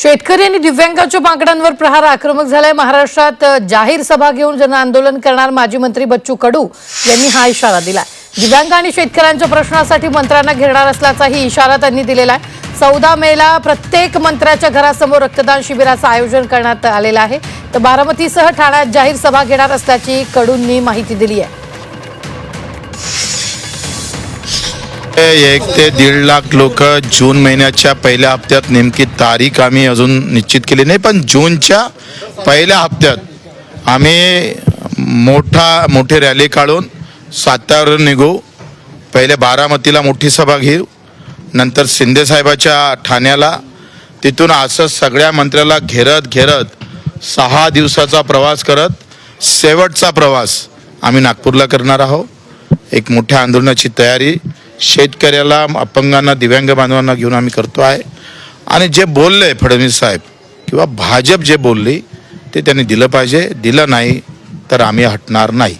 शेतकरी आणि दिव्यांगाच्या मागण्यांवर प्रहार आक्रमक झालाय. महाराष्ट्रात जाहीर सभा घेऊन जन आंदोलन करणार माजी मंत्री बच्चू कडू यांनी हा इशारा दिला दिव्यांग आणि शेतकऱ्यांच्या प्रश्नासाठी मंत्र्यांना घेणार असल्याचाही इशारा त्यांनी दिलेला आहे. चौदा मेला प्रत्येक मंत्र्याच्या घरासमोर रक्तदान शिबिराचं आयोजन करण्यात आलेलं आहे. तर बारामतीसह ठाण्यात जाहीर सभा घेणार असल्याची कडूंनी माहिती दिली आहे. एक ते दीड लाख लोक जून महिन्याच्या पहिल्या हप्त्यात नेमकी तारीख आम्ही अजून निश्चित केली नाही पण जूनच्या पहिल्या हप्त्यात आम्ही मोठा मोठी रॅली काढून सातार निघू. पहिले बारामतीला मोठी सभा घेऊ नंतर शिंदेसाहेबाच्या ठाण्याला. तिथून असं सगळ्या मंत्र्याला घेरत घेरत सहा दिवसाचा प्रवास करत शेवटचा प्रवास आम्ही नागपूरला करणार आहोत. एक मोठ्या आंदोलनाची तयारी. शेतकऱ्याला अपंगांना दिव्यांग बांधवांना घेऊन आम्ही करतो आहे. आणि जे बोलले फडणवीस साहेब किंवा भाजप जे बोलली ते त्यांनी दिलं पाहिजे. दिलं नाही तर आम्ही हटणार नाही.